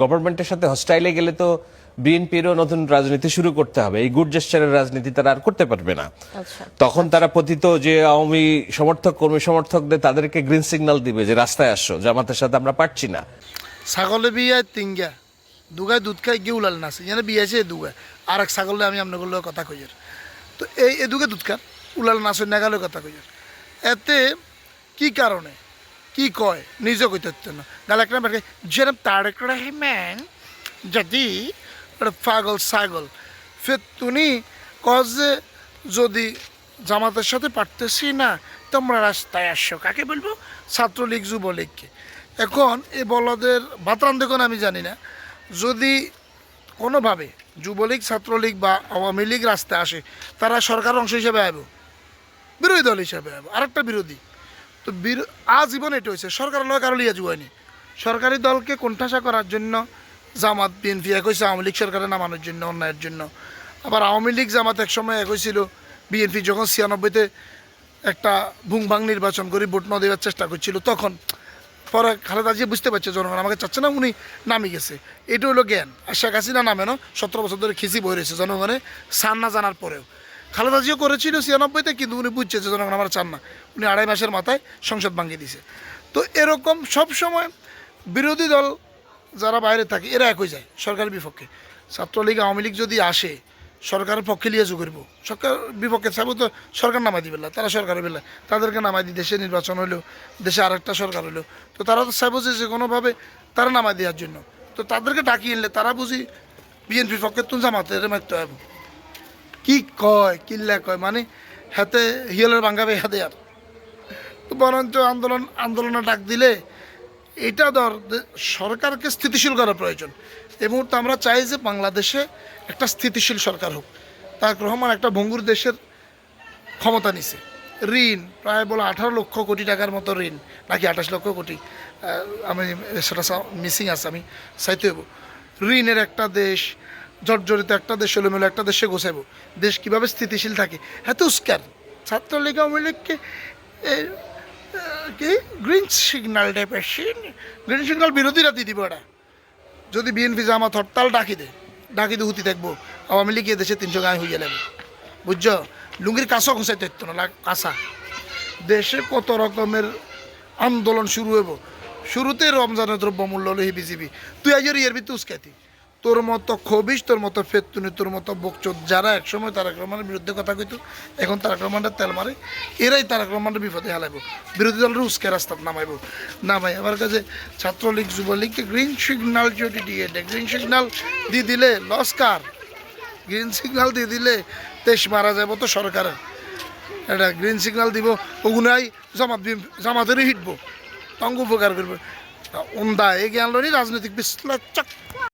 গভর্নমেন্টের সাথে হস্টাইলে গেলে তো বিএনপিরও নতুন রাজনীতি শুরু করতে হবে। এই গুড জেস্টারের রাজনীতি তারা আর করতে পারবে না। আচ্ছা। তখন তারা পতিত যে আওয়ামী সমর্থক কর্মী সমর্থকদের তাদেরকে গ্রিন সিগন্যাল দিবে যে রাস্তায় আসো জামাতের সাথে আমরা পারছি না। ছাগলে বিয়ে তিনগা। দুগায় দুধ খাই গিয়ে উলাল নাছে যেন বিয়ে আছে দুগায়। আর এক ছাগলে আমি আপনার করলে কথা কইয়ার তো এই এ দুগে দুধ খান উলাল নাচ নাগালে কথা কইয়ার এতে কি কারণে? কি কয়? নিজে কইতে হচ্ছে না। গালে একটা বেটে যেরকম তার একটা ম্যান যদি পাগল ছাগল ফের তুমি কজ যে যদি জামাতের সাথে পারতেছি না, তোমরা রাস্তায় আসো। কাকে বলব? ছাত্রলীগ, যুবলীগকে। এখন এই বলদের বাতরান দেখুন, আমি জানি না। যদি কোনোভাবে যুবলীগ, ছাত্রলীগ বা আওয়ামী লীগ রাস্তায় আসে, তারা সরকার অংশ হিসেবে আইব, বিরোধী দল হিসেবে আইব, আরেকটা বিরোধী। তো বিরো- আজীবন এটা হয়েছে। সরকার লয় কারও লিয়া যুগায়নি সরকারি দলকে কোণঠাসা করার জন্য জামাত, বিএনপি এক হয়েছে, আওয়ামী লীগ সরকারে নামানোর জন্য, অন্যায়ের জন্য। আবার আওয়ামী লীগ, জামাত এক সময় এক হয়েছিল। বিএনপি যখন ছিয়ানব্বইতে একটা ভুংভাং নির্বাচন করে, ভোট না দেওয়ার চেষ্টা করছিল, তখন পরে খালেদা জিয়া বুঝতে পারছে, জনগণ আমাকে চাচ্ছে না, উনি নামি গেছে। এটা হলো জ্ঞান। আর শেখ হাসিনা নামে না, সতেরো বছর ধরে খিচি বই রয়েছে জনগণে চান না জানার পরেও। খালেদা জিও করেছিল ছিয়ানব্বইতে, কিন্তু উনি বুঝছে যে জনগণ আমার চান না। উনি আড়াই মাসের মাথায় সংসদ ভাঙিয়ে দিছে তো এরকম সব সময় বিরোধী দল যারা বাইরে থাকে, এরা একই যায় সরকারের বিপক্ষে। ছাত্রলীগ, আওয়ামী লীগ যদি আসে, সরকারের পক্ষে লিয়ে করব। সরকার বিপক্ষে থাকবে তো সরকার নামাই দিবে না, তারা সরকারের বেলা তাদেরকে নামাই দিই দেশে নির্বাচন হইল, দেশে আরেকটা সরকার হইল। তো তারা তো চাইব যে কোনোভাবে তারা নামাই দেওয়ার জন্য। তো তাদেরকে ডাকিয়ে এনলে তারা বুঝি বিএনপির পক্ষে তুন জামাতের মারতে হবে কি কয় কিল্লা কয় মানে হাতে হিয়ালের ভাঙ্গাবে হাতে আর। বরঞ্চ আন্দোলন, আন্দোলনে ডাক দিলে এটা ধর সরকারকে স্থিতিশীল করা প্রয়োজন। এই মুহূর্তে আমরা চাই যে বাংলাদেশে একটা স্থিতিশীল সরকার হোক। তার রহমান একটা ভঙ্গুর দেশের ক্ষমতা নিছে। ঋণ, প্রায় বলে আঠারো লক্ষ কোটি টাকার মতো ঋণ, নাকি আঠাশ লক্ষ কোটি আমি সেটা মিসিং আছে, আমি চাইতে ঋণের একটা দেশ জর্জরিত একটা দেশ, এলোমেলো একটা দেশে গোছাইব। দেশ কীভাবে স্থিতিশীল থাকে? হ্যাঁ উস্কার। ছাত্রলীগ, আওয়ামী লীগকে কি? গ্রিন সিগন্যাল টাইপের গ্রিন সিগন্যাল বিরোধীরা দিয়ে দিব এটা যদি বিএনপি জামাত হরতাল ডাকি দে। ডাকি দে হুতি থাকব। আওয়ামী লীগ দেশে তিনশো গায়ে হইয়া যাবে। বুঝছ? লুঙ্গির কাঁচা ঘুষাইতে হতো না কাঁচা। দেশে কত রকমের আন্দোলন শুরু হইব? শুরুতে রমজানের দ্রব্যমূল্য হলো হিবিজিবি তুই আজের ইয়ের ভিতরে উস্কাতি তোর মতো খবিস তোর মতো ফেতুনি, তোর মতো বকচোদ যারা একসময় তারাক রহমানের বিরুদ্ধে কথা কইতো, এখন তারাক রহমানের তেল মারে, এরাই তারাক রহমানের বিপদে হালাইব। বিরোধী দলের উস্কে রাস্তাত নামাইব। নামাই আমার কাছে ছাত্রলীগ, যুবলীগকে গ্রিন সিগন্যাল যদি দিয়ে দেয় গ্রিন সিগন্যাল দিয়ে দিলে লস কার? গ্রিন সিগন্যাল দিয়ে দিলে দেশ মারা যাব তো সরকারের। এটা গ্রিন সিগন্যাল দিব, ওগুনাই জামাত জামাতেরই হিটবো। তঙ্গ উপকার করবে। ওন্দা এই জ্ঞান রাজনৈতিক বিশ্লেষক।